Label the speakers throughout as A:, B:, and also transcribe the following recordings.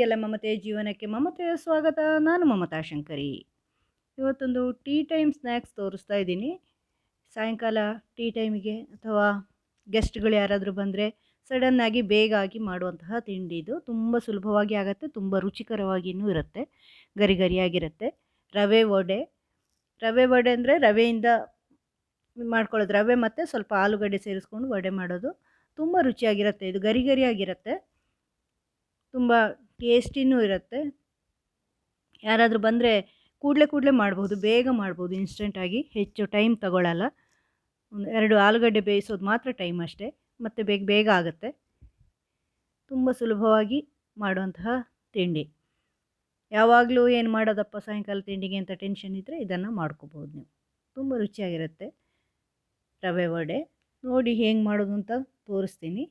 A: ನಿಮಗೆಲ್ಲ ಮಮತೆಯ ಜೀವನಕ್ಕೆ ಮಮತೆಯ ಸ್ವಾಗತ. ನಾನು ಮಮತಾ ಶಂಕರಿ. ಇವತ್ತೊಂದು ಟೀ ಟೈಮ್ ಸ್ನ್ಯಾಕ್ಸ್ ತೋರಿಸ್ತಾ ಇದ್ದೀನಿ. ಸಾಯಂಕಾಲ ಟೀ ಟೈಮಿಗೆ ಅಥವಾ ಗೆಸ್ಟ್ಗಳು ಯಾರಾದರೂ ಬಂದರೆ ಸಡನ್ನಾಗಿ ಬೇಗ ಆಗಿ ಮಾಡುವಂತಹ ತಿಂಡಿ ಇದು. ತುಂಬ ಸುಲಭವಾಗಿ ಆಗುತ್ತೆ, ತುಂಬ ರುಚಿಕರವಾಗಿಯೂ ಇರುತ್ತೆ, ಗರಿ ಗರಿಯಾಗಿರುತ್ತೆ. ರವೆ ವಡೆ. ರವೆ ವಡೆ ಅಂದರೆ ರವೆಯಿಂದ ಮಾಡ್ಕೊಳ್ಳೋದು. ರವೆ ಮತ್ತು ಸ್ವಲ್ಪ ಆಲೂಗಡ್ಡೆ ಸೇರಿಸ್ಕೊಂಡು ವಡೆ ಮಾಡೋದು. ತುಂಬ ರುಚಿಯಾಗಿರುತ್ತೆ. ಇದು ಗರಿ ಗರಿಯಾಗಿರುತ್ತೆ. ತುಂಬ ಟೇಸ್ಟಿನೂ ಇರುತ್ತೆ. ಯಾರಾದರೂ ಬಂದರೆ ಕೂಡಲೇ ಕೂಡಲೇ ಮಾಡ್ಬೋದು, ಬೇಗ ಮಾಡ್ಬೋದು ಇನ್ಸ್ಟೆಂಟಾಗಿ ಹೆಚ್ಚು ಟೈಮ್ ತಗೊಳ್ಳಲ್ಲ ಒಂದು ಎರಡು ಆಲೂಗಡ್ಡೆ ಬೇಯಿಸೋದು ಮಾತ್ರ ಟೈಮ್ ಅಷ್ಟೇ. ಮತ್ತು ಬೇಗ ಬೇಗ ಆಗುತ್ತೆ. ತುಂಬ ಸುಲಭವಾಗಿ ಮಾಡುವಂತಹ ತಿಂಡಿ. ಯಾವಾಗಲೂ ಏನು ಮಾಡೋದಪ್ಪ ಸಾಯಂಕಾಲ ತಿಂಡಿಗೆ ಅಂತ ಟೆನ್ಷನ್ ಇದ್ದರೆ ಇದನ್ನು ಮಾಡ್ಕೋಬೋದು ನೀವು. ತುಂಬ ರುಚಿಯಾಗಿರುತ್ತೆ. ರವೆ ವಡೆ. ನೋಡಿ ಹೇಗೆ ಮಾಡೋದು ಅಂತ ತೋರಿಸ್ತೀನಿ.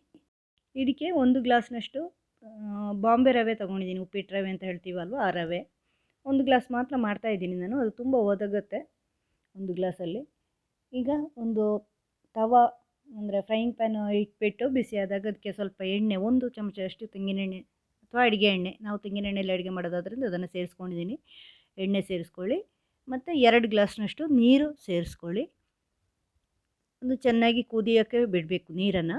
A: ಇದಕ್ಕೆ ಒಂದು ಗ್ಲಾಸ್ನಷ್ಟು ಬಾಂಬೆ ರವೆ ತೊಗೊಂಡಿದ್ದೀನಿ, ಉಪ್ಪಿಟ್ಟು ರವೆ ಅಂತ ಹೇಳ್ತೀವಲ್ವ ಆ ರವೆ. ಒಂದು ಗ್ಲಾಸ್ ಮಾತ್ರ ಮಾಡ್ತಾಯಿದ್ದೀನಿ ನಾನು, ಅದು ತುಂಬ ಒದಗುತ್ತೆ ಒಂದು ಗ್ಲಾಸಲ್ಲಿ. ಈಗ ಒಂದು ತವ, ಅಂದರೆ ಫ್ರೈಯಿಂಗ್ ಪ್ಯಾನ್ ಇಟ್ಬಿಟ್ಟು ಬಿಸಿಯಾದಾಗ ಅದಕ್ಕೆ ಸ್ವಲ್ಪ ಎಣ್ಣೆ, ಒಂದು ಚಮಚ ಅಷ್ಟು ತೆಂಗಿನೆಣ್ಣೆ ಅಥವಾ ಅಡುಗೆ ಎಣ್ಣೆ. ನಾವು ತೆಂಗಿನೆಣ್ಣೆಯಲ್ಲಿ ಅಡುಗೆ ಮಾಡೋದಾದ್ರಿಂದ ಅದನ್ನು ಸೇರಿಸ್ಕೊಂಡಿದ್ದೀನಿ. ಎಣ್ಣೆ ಸೇರಿಸ್ಕೊಳ್ಳಿ. ಮತ್ತು ಎರಡು ಗ್ಲಾಸ್ನಷ್ಟು ನೀರು ಸೇರಿಸ್ಕೊಳ್ಳಿ. ಒಂದು ಚೆನ್ನಾಗಿ ಕುದಿಯೋಕ್ಕೆ ಬಿಡಬೇಕು ನೀರನ್ನು.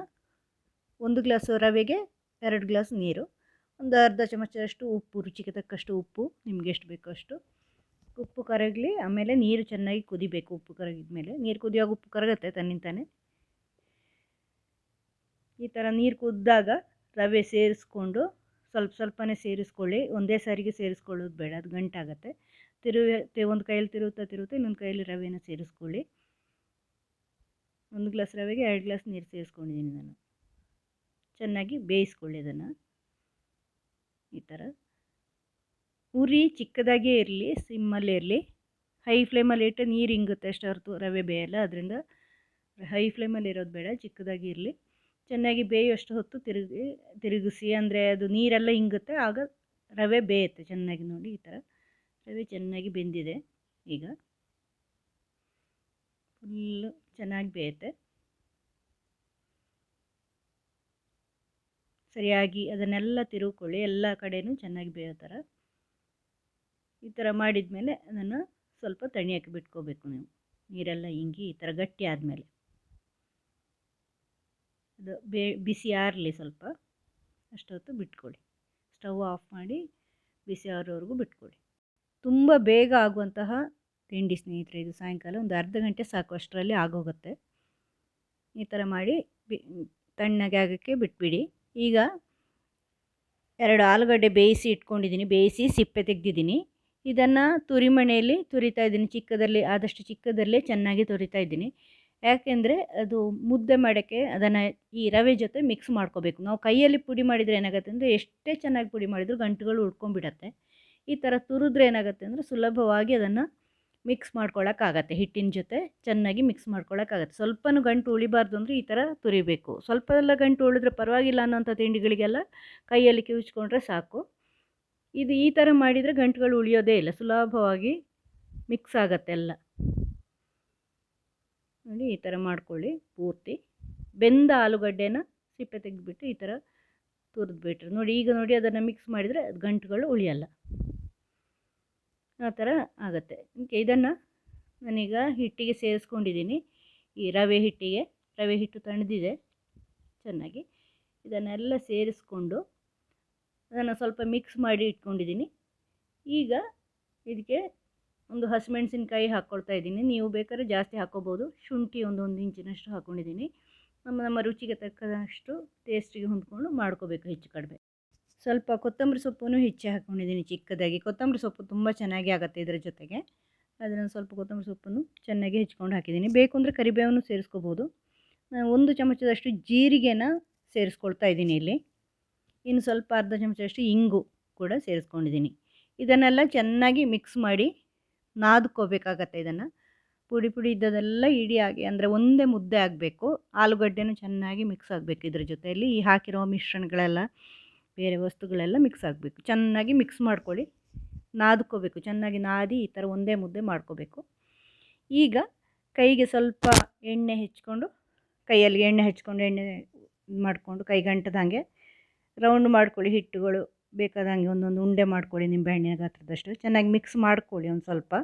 A: ಒಂದು ಗ್ಲಾಸು ರವೆಗೆ ಎರಡು ಗ್ಲಾಸ್ ನೀರು. ಒಂದು ಅರ್ಧ ಚಮಚದಷ್ಟು ಉಪ್ಪು, ರುಚಿಗೆ ತಕ್ಕಷ್ಟು ಉಪ್ಪು, ನಿಮ್ಗೆ ಎಷ್ಟು ಬೇಕೋ ಅಷ್ಟು. ಉಪ್ಪು ಕರಗಲಿ, ಆಮೇಲೆ ನೀರು ಚೆನ್ನಾಗಿ ಕುದಿಬೇಕು ಉಪ್ಪು ಕರಗಿದ ಮೇಲೆ ನೀರು ಕುದಿಯುವಾಗ ಉಪ್ಪು ಕರಗುತ್ತೆ ತನ್ನಿಂತಾನೆ ಈ ಥರ ನೀರು ಕುದ್ದಾಗ ರವೆ ಸೇರಿಸ್ಕೊಂಡು ಸ್ವಲ್ಪ ಸ್ವಲ್ಪನೇ ಸೇರಿಸ್ಕೊಳ್ಳಿ. ಒಂದೇ ಸಾರಿಗೆ ಸೇರಿಸ್ಕೊಳ್ಳೋದು ಬೇಡ, ಅದು ಗಂಟಾಗುತ್ತೆ ತಿರುವಿ ಒಂದು ಕೈಯಲ್ಲಿ ತಿರುಗುತ್ತಾ ತಿರುಗುತ್ತೆ ಇನ್ನೊಂದು ಕೈಯಲ್ಲಿ ರವೆನ ಸೇರಿಸ್ಕೊಳ್ಳಿ. ಒಂದು ಗ್ಲಾಸ್ ರವೆಗೆ ಎರಡು ಗ್ಲಾಸ್ ನೀರು ಸೇರಿಸ್ಕೊಂಡಿದ್ದೀನಿ ನಾನು. ಚೆನ್ನಾಗಿ ಬೇಯಿಸ್ಕೊಳ್ಳಿ ಅದನ್ನು ಈ ಥರ. ಉರಿ ಚಿಕ್ಕದಾಗೇ ಇರಲಿ, ಸಿಮ್ಮಲ್ಲೇ ಇರಲಿ, ಹೈ ಫ್ಲೇಮಲ್ಲಿ ಇಟ್ಟು ನೀರು ಹಿಂಗುತ್ತೆ ಅಷ್ಟು ಹೊರತು ರವೆ ಬೇಯಲ್ಲ, ಅದರಿಂದ ಹೈ ಫ್ಲೇಮಲ್ಲಿ ಇರೋದು ಬೇಡ, ಚಿಕ್ಕದಾಗಿ ಇರಲಿ. ಚೆನ್ನಾಗಿ ಬೇಯುವಷ್ಟು ಹೊತ್ತು ತಿರುಗಿ, ತಿರುಗಿಸಿ, ಅಂದರೆ ಅದು ನೀರೆಲ್ಲ ಹಿಂಗುತ್ತೆ ಆಗ ರವೆ ಬೇಯುತ್ತೆ ಚೆನ್ನಾಗಿ ನೋಡಿ ಈ ಥರ. ರವೆ ಚೆನ್ನಾಗಿ ಬೆಂದಿದೆ ಈಗ. ಫುಲ್ಲು ಚೆನ್ನಾಗಿ ಬೇಯುತ್ತೆ. ಸರಿಯಾಗಿ ಅದನ್ನೆಲ್ಲ ತಿರುಗ್ಕೊಳ್ಳಿ ಎಲ್ಲ ಕಡೆಯೂ ಚೆನ್ನಾಗಿ ಬೇಯೋ ಥರ. ಈ ಥರ ಮಾಡಿದ ಮೇಲೆ ಅದನ್ನು ಸ್ವಲ್ಪ ತಣಿಯೋಕ್ಕೆ ಬಿಟ್ಕೋಬೇಕು ನೀವು. ನೀರೆಲ್ಲ ಹಿಂಗಿ ಈ ಥರ ಗಟ್ಟಿ ಆದಮೇಲೆ. ಅದು ಬೇ, ಬಿಸಿ ಆರಲಿ ಸ್ವಲ್ಪ. ಅಷ್ಟೊತ್ತು ಬಿಟ್ಕೊಳ್ಳಿ ಸ್ಟವ್ ಆಫ್ ಮಾಡಿ ಬಿಸಿ ಆರೋವರೆಗೂ ಬಿಟ್ಕೊಳ್ಳಿ ತುಂಬ ಬೇಗ ಆಗುವಂತಹ ತಿಂಡಿ ಸ್ನೇಹಿತರೆ, ಇದು ಸಾಯಂಕಾಲ ಒಂದು ಅರ್ಧ ಗಂಟೆ ಸಾಕು, ಅಷ್ಟರಲ್ಲಿ ಆಗೋಗುತ್ತೆ. ಈ ಥರ ಮಾಡಿ ತಣ್ಣಗೆ ಆಗೋಕ್ಕೆ ಬಿಟ್ಬಿಡಿ. ಈಗ ಎರಡು ಆಲೂಗಡ್ಡೆ ಬೇಯಿಸಿ ಇಟ್ಕೊಂಡಿದ್ದೀನಿ, ಬೇಯಿಸಿ ಸಿಪ್ಪೆ ತೆಗೆದಿದ್ದೀನಿ. ಇದನ್ನು ತುರಿಮಣೆಯಲ್ಲಿ ತುರಿತಾ ಇದ್ದೀನಿ ಚಿಕ್ಕದಲ್ಲಿ ಆದಷ್ಟು ಚಿಕ್ಕದಲ್ಲೇ ಚೆನ್ನಾಗಿ ತುರಿತಾ ಇದ್ದೀನಿ. ಯಾಕೆಂದರೆ ಅದು ಮುದ್ದೆ ಮಾಡೋಕ್ಕೆ ಅದನ್ನು ಈ ರವೆ ಜೊತೆ ಮಿಕ್ಸ್ ಮಾಡ್ಕೋಬೇಕು. ನಾವು ಕೈಯಲ್ಲಿ ಪುಡಿ ಮಾಡಿದರೆ ಏನಾಗುತ್ತೆ ಅಂದರೆ ಎಷ್ಟೇ ಚೆನ್ನಾಗಿ ಪುಡಿ ಮಾಡಿದರೂ ಗಂಟುಗಳು ಉಳ್ಕೊಂಡ್ಬಿಡತ್ತೆ. ಈ ಥರ ತುರಿದ್ರೆ ಏನಾಗುತ್ತೆ ಅಂದರೆ ಸುಲಭವಾಗಿ ಅದನ್ನು ಮಿಕ್ಸ್ ಮಾಡ್ಕೊಳ್ಳೋಕ್ಕಾಗತ್ತೆ ಹಿಟ್ಟಿನ ಜೊತೆ ಚೆನ್ನಾಗಿ ಮಿಕ್ಸ್ ಮಾಡ್ಕೊಳ್ಳೋಕ್ಕಾಗತ್ತೆ ಸ್ವಲ್ಪನೂ ಗಂಟು ಉಳಿಬಾರ್ದು ಅಂದರೆ ಈ ಥರ ತುರಿಬೇಕು. ಸ್ವಲ್ಪ ಎಲ್ಲ ಗಂಟು ಉಳಿದ್ರೆ ಪರವಾಗಿಲ್ಲ ಅನ್ನೋಂಥ ತಿಂಡಿಗಳಿಗೆಲ್ಲ ಕೈಯಲ್ಲಿ ಕಿವಿಚ್ಕೊಂಡ್ರೆ ಸಾಕು. ಇದು ಈ ಥರ ಮಾಡಿದರೆ ಗಂಟುಗಳು ಉಳಿಯೋದೇ ಇಲ್ಲ, ಸುಲಭವಾಗಿ ಮಿಕ್ಸ್ ಆಗತ್ತೆ ಎಲ್ಲ. ನೋಡಿ ಈ ಥರ ಮಾಡ್ಕೊಳ್ಳಿ ಪೂರ್ತಿ. ಬೆಂದ ಆಲೂಗಡ್ಡೆನ ಸಿಪ್ಪೆ ತೆಗೆದುಬಿಟ್ಟು ಈ ಥರ ತುರಿದ್ಬಿಟ್ರೆ. ನೋಡಿ ಈಗ ನೋಡಿ ಅದನ್ನು ಮಿಕ್ಸ್ ಮಾಡಿದರೆ ಗಂಟುಗಳು ಉಳಿಯಲ್ಲ. ಆ ಥರ ಆಗುತ್ತೆ. ಇದನ್ನು ನಾನೀಗ ಹಿಟ್ಟಿಗೆ ಸೇರಿಸ್ಕೊಂಡಿದ್ದೀನಿ. ಈ ರವೆ ಹಿಟ್ಟಿಗೆ, ರವೆ ಹಿಟ್ಟು ತಣ್ಣದಿದೆ, ಚೆನ್ನಾಗಿ. ಇದನ್ನೆಲ್ಲ ಸೇರಿಸ್ಕೊಂಡು ಅದನ್ನು ಸ್ವಲ್ಪ ಮಿಕ್ಸ್ ಮಾಡಿ ಇಟ್ಕೊಂಡಿದ್ದೀನಿ. ಈಗ ಇದಕ್ಕೆ ಒಂದು ಹಸಿಮೆಣ್ಸಿನ್ಕಾಯಿ ಹಾಕ್ಕೊಳ್ತಾ ಇದ್ದೀನಿ. ನೀವು ಬೇಕಾದ್ರೆ ಜಾಸ್ತಿ ಹಾಕ್ಕೋಬೋದು ಶುಂಠಿ ಒಂದು ಒಂದು ಇಂಚಿನಷ್ಟು ಹಾಕ್ಕೊಂಡಿದ್ದೀನಿ ನಮ್ಮ ನಮ್ಮ ರುಚಿಗೆ ತಕ್ಕದಷ್ಟು ಟೇಸ್ಟಿಗೆ ಹೊಂದ್ಕೊಂಡು ಮಾಡ್ಕೋಬೇಕು ಹೆಚ್ಚು ಕಡಿಮೆ. ಸ್ವಲ್ಪ ಕೊತ್ತಂಬರಿ ಸೊಪ್ಪನ್ನು ಹೆಚ್ಚಿ ಹಾಕ್ಕೊಂಡಿದ್ದೀನಿ ಚಿಕ್ಕದಾಗಿ. ಕೊತ್ತಂಬರಿ ಸೊಪ್ಪು ತುಂಬ ಚೆನ್ನಾಗಿ ಆಗುತ್ತೆ ಇದರ ಜೊತೆಗೆ. ಅದನ್ನು ಸ್ವಲ್ಪ ಕೊತ್ತಂಬರಿ ಸೊಪ್ಪನ್ನು ಚೆನ್ನಾಗಿ ಹೆಚ್ಕೊಂಡು ಹಾಕಿದ್ದೀನಿ. ಬೇಕು ಅಂದರೆ ಕರಿಬೇವನ್ನು ಸೇರಿಸ್ಕೋಬೋದು. ಒಂದು ಚಮಚದಷ್ಟು ಜೀರಿಗೆನ ಸೇರಿಸ್ಕೊಳ್ತಾ ಇದ್ದೀನಿ ಇಲ್ಲಿ. ಇನ್ನು ಸ್ವಲ್ಪ ಅರ್ಧ ಚಮಚದಷ್ಟು ಇಂಗು ಕೂಡ ಸೇರಿಸ್ಕೊಂಡಿದ್ದೀನಿ. ಇದನ್ನೆಲ್ಲ ಚೆನ್ನಾಗಿ ಮಿಕ್ಸ್ ಮಾಡಿ ನಾದ್ಕೋಬೇಕಾಗತ್ತೆ ಇದನ್ನು. ಪುಡಿ ಪುಡಿ ಇದ್ದದೆಲ್ಲ ಇಡಿಯಾಗಿ ಅಂದರೆ ಒಂದೇ ಮುದ್ದೆ ಆಗಬೇಕು. ಆಲೂಗಡ್ಡೆನೂ ಚೆನ್ನಾಗಿ ಮಿಕ್ಸ್ ಆಗಬೇಕು ಇದ್ರ ಜೊತೆಯಲ್ಲಿ. ಈ ಹಾಕಿರೋ ಮಿಶ್ರಣಗಳೆಲ್ಲ ಬೇರೆ ವಸ್ತುಗಳೆಲ್ಲ ಮಿಕ್ಸ್ ಆಗಬೇಕು. ಚೆನ್ನಾಗಿ ಮಿಕ್ಸ್ ಮಾಡ್ಕೊಳ್ಳಿ. ನಾದ್ಕೋಬೇಕು. ಚೆನ್ನಾಗಿ ನಾದಿ ಈ ಥರ ಒಂದೇ ಮುದ್ದೆ ಮಾಡ್ಕೋಬೇಕು. ಈಗ ಕೈಗೆ ಸ್ವಲ್ಪ ಎಣ್ಣೆ ಹೆಚ್ಕೊಂಡು, ಕೈಯಲ್ಲಿ ಎಣ್ಣೆ ಹಚ್ಕೊಂಡು, ಎಣ್ಣೆ ಮಾಡಿಕೊಂಡು ಕೈಗಂಟದಂಗೆ ರೌಂಡ್ ಮಾಡ್ಕೊಳ್ಳಿ. ಹಿಟ್ಟುಗಳು ಬೇಕಾದಂಗೆ ಒಂದೊಂದು ಉಂಡೆ ಮಾಡ್ಕೊಳ್ಳಿ ನಿಂಬೆಹಣ್ಣಿನ ಗಾತ್ರದಷ್ಟು. ಚೆನ್ನಾಗಿ ಮಿಕ್ಸ್ ಮಾಡ್ಕೊಳ್ಳಿ ಒಂದು ಸ್ವಲ್ಪ.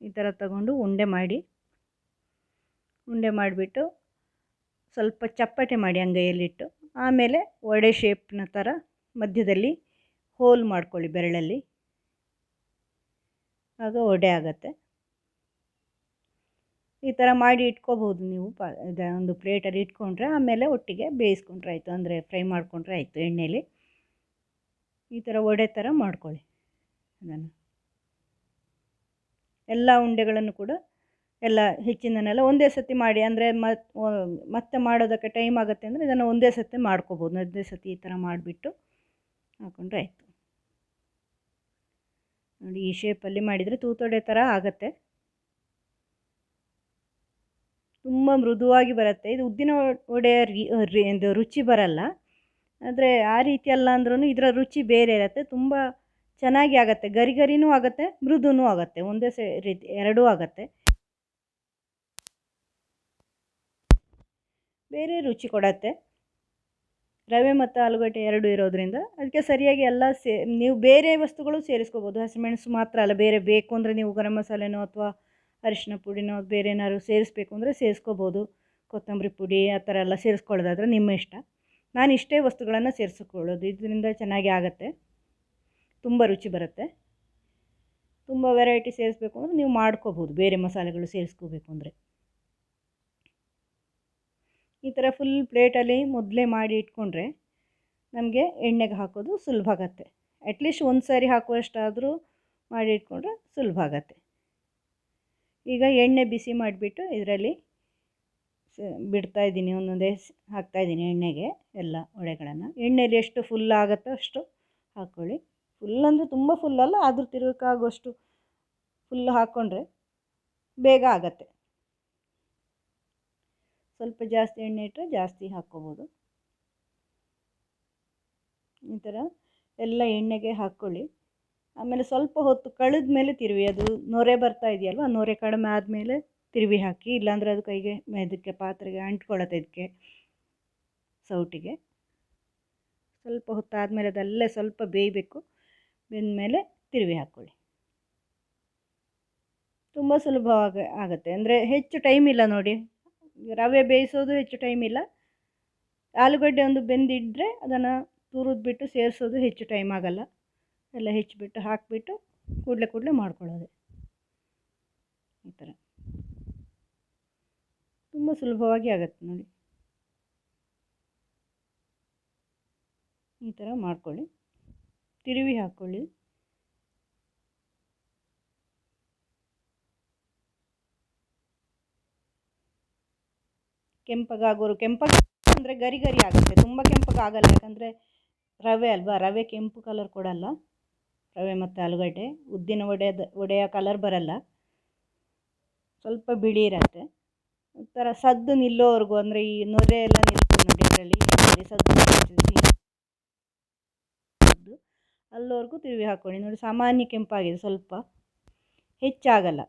A: ಈ ಥರ ತಗೊಂಡು ಉಂಡೆ ಮಾಡಿ, ಉಂಡೆ ಮಾಡಿಬಿಟ್ಟು ಸ್ವಲ್ಪ ಚಪ್ಪಟೆ ಮಾಡಿ ಅಂಗೈಯಲ್ಲಿಟ್ಟು ಆಮೇಲೆ ವಡೆ ಶೇಪ್ನ ಥರ ಮಧ್ಯದಲ್ಲಿ ಹೋಲ್ ಮಾಡ್ಕೊಳ್ಳಿ ಬೆರಳಲ್ಲಿ. ಆಗ ವಡೆ ಆಗತ್ತೆ. ಈ ಥರ ಮಾಡಿ ಇಟ್ಕೋಬೋದು ನೀವು ಪ ಒಂದು ಪ್ಲೇಟಲ್ಲಿ ಇಟ್ಕೊಂಡ್ರೆ ಆಮೇಲೆ ಒಟ್ಟಿಗೆ ಬೇಯಿಸ್ಕೊಂಡ್ರೆ ಆಯಿತು, ಅಂದರೆ ಫ್ರೈ ಮಾಡಿಕೊಂಡ್ರೆ ಆಯಿತು ಎಣ್ಣೆಯಲ್ಲಿ ಈ ಥರ ಒಡೆ ಥರ ಮಾಡ್ಕೊಳ್ಳಿ ಅದನ್ನು. ಎಲ್ಲ ಉಂಡೆಗಳನ್ನು ಕೂಡ ಎಲ್ಲ ಹೆಚ್ಚಿನನ್ನೆಲ್ಲ ಒಂದೇ ಸತಿ ಮಾಡಿ, ಅಂದರೆ ಮತ್ತೆ ಮಾಡೋದಕ್ಕೆ ಟೈಮ್ ಆಗುತ್ತೆ ಅಂದರೆ ಇದನ್ನು ಒಂದೇ ಸತಿ ಮಾಡ್ಕೋಬೋದು. ಒಂದೇ ಸತಿ ಈ ಥರ ಮಾಡಿಬಿಟ್ಟು ಹಾಕ್ಕೊಂಡ್ರೆ ಆಯಿತು. ನೋಡಿ, ಈ ಶೇಪಲ್ಲಿ ಮಾಡಿದರೆ ತೂತೊಡೆ ಥರ ಆಗುತ್ತೆ. ತುಂಬ ಮೃದುವಾಗಿ ಬರುತ್ತೆ. ಇದು ಉದ್ದಿನ ವಡೆಯ ಇದು ರುಚಿ ಬರಲ್ಲ. ಆದರೆ ಆ ರೀತಿ ಅಲ್ಲ ಅಂದ್ರೂ ಇದರ ರುಚಿ ಬೇರೆ ಇರುತ್ತೆ. ತುಂಬ ಚೆನ್ನಾಗಿ ಆಗುತ್ತೆ. ಗರಿ ಗರಿನೂ ಆಗುತ್ತೆ, ಮೃದುನೂ ಆಗುತ್ತೆ. ಒಂದೇ ಸೇ, ರೀತಿ, ಎರಡೂ ಆಗುತ್ತೆ. ಬೇರೆ ರುಚಿ ಕೊಡತ್ತೆ. ರವೆ ಮತ್ತು ಆಲೂಗಡ್ಡೆ ಎರಡು ಇರೋದ್ರಿಂದ ಅದಕ್ಕೆ ಸರಿಯಾಗಿ ಎಲ್ಲ ಸೇ, ನೀವು ಬೇರೆ ವಸ್ತುಗಳು ಸೇರಿಸ್ಕೋಬೋದು. ಹಸಿಮೆಣಸು ಮಾತ್ರ ಅಲ್ಲ, ಬೇರೆ ಬೇಕು ಅಂದರೆ ನೀವು ಗರಂ ಮಸಾಲೆನೋ ಅಥವಾ ಅರಿಶಿನ ಪುಡಿನೋ ಬೇರೆ ಏನಾದ್ರು ಸೇರಿಸ್ಬೇಕು ಅಂದರೆ ಸೇರಿಸ್ಕೋಬೋದು. ಕೊತ್ತಂಬರಿ ಪುಡಿ ಆ ಥರ ಎಲ್ಲ ಸೇರಿಸ್ಕೊಳ್ಳೋದಾದ್ರೆ ನಿಮ್ಮ ಇಷ್ಟ. ನಾನು ಇಷ್ಟೇ ವಸ್ತುಗಳನ್ನು ಸೇರಿಸ್ಕೊಳ್ಳೋದು. ಇದರಿಂದ ಚೆನ್ನಾಗಿ ಆಗುತ್ತೆ. ತುಂಬ ರುಚಿ ಬರುತ್ತೆ. ತುಂಬ ವೆರೈಟಿ ಸೇರಿಸ್ಬೇಕು ಅಂದರೆ ನೀವು ಮಾಡ್ಕೋಬೋದು. ಬೇರೆ ಮಸಾಲೆಗಳು ಸೇರಿಸ್ಕೋಬೇಕು ಅಂದರೆ. ಈ ಥರ ಫುಲ್ ಪ್ಲೇಟಲ್ಲಿ ಮೊದಲೇ ಮಾಡಿ ಇಟ್ಕೊಂಡ್ರೆ ನಮಗೆ ಎಣ್ಣೆಗೆ ಹಾಕೋದು ಸುಲಭ ಆಗತ್ತೆ. ಅಟ್ಲೀಸ್ಟ್ ಒಂದು ಸಾರಿ ಹಾಕುವಷ್ಟಾದರೂ ಮಾಡಿ ಇಟ್ಕೊಂಡ್ರೆ ಸುಲಭ ಆಗತ್ತೆ. ಈಗ ಎಣ್ಣೆ ಬಿಸಿ ಮಾಡಿಬಿಟ್ಟು ಇದರಲ್ಲಿ ಬಿಡ್ತಾಯಿದ್ದೀನಿ ಒಂದೊಂದೇ ಹಾಕ್ತಾಯಿದ್ದೀನಿ ಎಣ್ಣೆಗೆ ಎಲ್ಲ ಒಡೆಗಳನ್ನು ಎಣ್ಣೆಯಲ್ಲಿ ಎಷ್ಟು ಫುಲ್ ಆಗುತ್ತೋ ಅಷ್ಟು ಹಾಕ್ಕೊಳ್ಳಿ ಫುಲ್ ಅಂದರೆ ತುಂಬ ಫುಲ್ ಅಲ್ಲ, ಆದರೂ ತಿರುಗಕ್ಕಾಗುವಷ್ಟು ಫುಲ್ ಹಾಕ್ಕೊಂಡ್ರೆ ಬೇಗ ಆಗತ್ತೆ. ಸ್ವಲ್ಪ ಜಾಸ್ತಿ ಎಣ್ಣೆ ಇಟ್ಟರೆ ಜಾಸ್ತಿ ಹಾಕ್ಕೋಬೋದು. ಈ ಥರ ಎಲ್ಲ ಎಣ್ಣೆಗೆ ಹಾಕ್ಕೊಳ್ಳಿ. ಆಮೇಲೆ ಸ್ವಲ್ಪ ಹೊತ್ತು ಕಳೆದ ಮೇಲೆ ತಿರುವಿ, ಅದು ನೊರೆ ಬರ್ತಾ ಇದೆಯಲ್ವ ನೊರೆ ಕಡಿಮೆ ಆದಮೇಲೆ ತಿರುವಿ ಹಾಕಿ, ಇಲ್ಲಾಂದರೆ ಅದು ಕೈಗೆ ಇದಕ್ಕೆ ಪಾತ್ರೆಗೆ ಅಂಟ್ಕೊಳ್ಳುತ್ತೆ ಇದಕ್ಕೆ ಸೌಟಿಗೆ. ಸ್ವಲ್ಪ ಹೊತ್ತಾದಮೇಲೆ ಅದಲ್ಲೇ ಸ್ವಲ್ಪ ಬೇಯಬೇಕು, ಬೆಂದಮೇಲೆ ತಿರುವಿ ಹಾಕ್ಕೊಳ್ಳಿ. ತುಂಬ ಸುಲಭವಾಗಿ ಆಗುತ್ತೆ, ಅಂದರೆ ಹೆಚ್ಚು ಟೈಮ್ ಇಲ್ಲ ನೋಡಿ. ರವೆ ಬೇಯಿಸೋದು ಹೆಚ್ಚು ಟೈಮ್ ಇಲ್ಲ. ಆಲೂಗಡ್ಡೆ ಒಂದು ಬೆಂದಿದ್ದರೆ ಅದನ್ನು ತುರಿದ್ಬಿಟ್ಟು ಸೇರಿಸೋದು ಹೆಚ್ಚು ಟೈಮ್ ಆಗೋಲ್ಲ. ಎಲ್ಲ ಹೆಚ್ಚಿಬಿಟ್ಟು ಹಾಕಿಬಿಟ್ಟು ಕೂಡಲೇ ಕೂಡಲೇ ಮಾಡ್ಕೊಳ್ಳೋದು. ಈ ಥರ ತುಂಬ ಸುಲಭವಾಗಿ ಆಗುತ್ತೆ ನೋಡಿ. ಈ ಥರ ಮಾಡ್ಕೊಳ್ಳಿ. ತಿರುವಿ ಹಾಕ್ಕೊಳ್ಳಿ. ಕೆಂಪಗಾಗೋರು. ಕೆಂಪಗೆ ಅಂದರೆ ಗರಿ ಗರಿ ಆಗುತ್ತೆ. ತುಂಬ ಕೆಂಪಗಾಗಲ್ಲ. ಯಾಕಂದರೆ ರವೆ ಅಲ್ವಾ? ರವೆ ಕೆಂಪು ಕಲರ್ ಕೊಡಲ್ಲ. ರವೆ ಮತ್ತು ಆಲೂಗಡ್ಡೆ. ಉದ್ದಿನ ವಡೆಯದ ವಡೆಯ ಕಲರ್ ಬರಲ್ಲ. ಸ್ವಲ್ಪ ಬಿಳಿ ಇರತ್ತೆ. ಒಂಥರ ಸದ್ದು ನಿಲ್ಲೋವರೆಗೂ ಅಂದರೆ ಈ ನೊರೆ ಎಲ್ಲ ನಿಲ್ತದೆ ನೋಡಿ ಇದರಲ್ಲಿ. ಸದ್ದು ಸದ್ದು. ಅಲ್ಲಿವರೆಗೂ ತಿರುವಿ ಹಾಕ್ಕೊಳ್ಳಿ ನೋಡಿ ಸಾಮಾನ್ಯ ಕೆಂಪಾಗಿದೆ ಸ್ವಲ್ಪ. ಹೆಚ್ಚಾಗಲ್ಲ.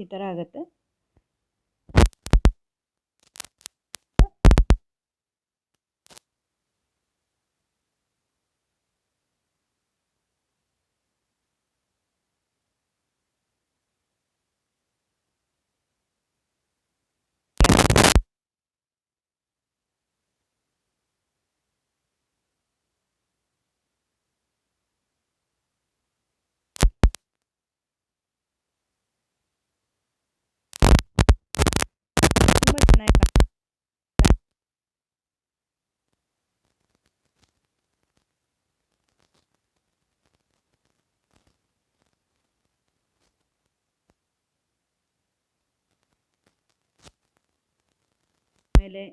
A: ಈ ಥರ ಆಗುತ್ತೆ. ಆಮೇಲೆ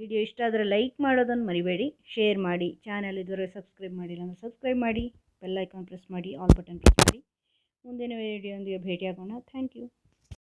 A: ವಿಡಿಯೋ ಇಷ್ಟ ಆದರೆ ಲೈಕ್ ಮಾಡೋದನ್ನು ಮರಿಬೇಡಿ. ಶೇರ್ ಮಾಡಿ. ಚಾನಲ್ ಇದುವರೆಗೆ ಸಬ್ಸ್ಕ್ರೈಬ್ ಮಾಡಿಲ್ಲ ಅಂದರೆ ಸಬ್ಸ್ಕ್ರೈಬ್ ಮಾಡಿ. ಬೆಲ್ ಐಕಾನ್ ಪ್ರೆಸ್ ಮಾಡಿ. ಆಲ್ ಬಟನ್ ಪ್ರೆಸ್ ಮಾಡಿ. ಮುಂದಿನ ವಿಡಿಯೋದೊಂದಿಗೆ ಭೇಟಿಯಾಗೋಣ. Thank you.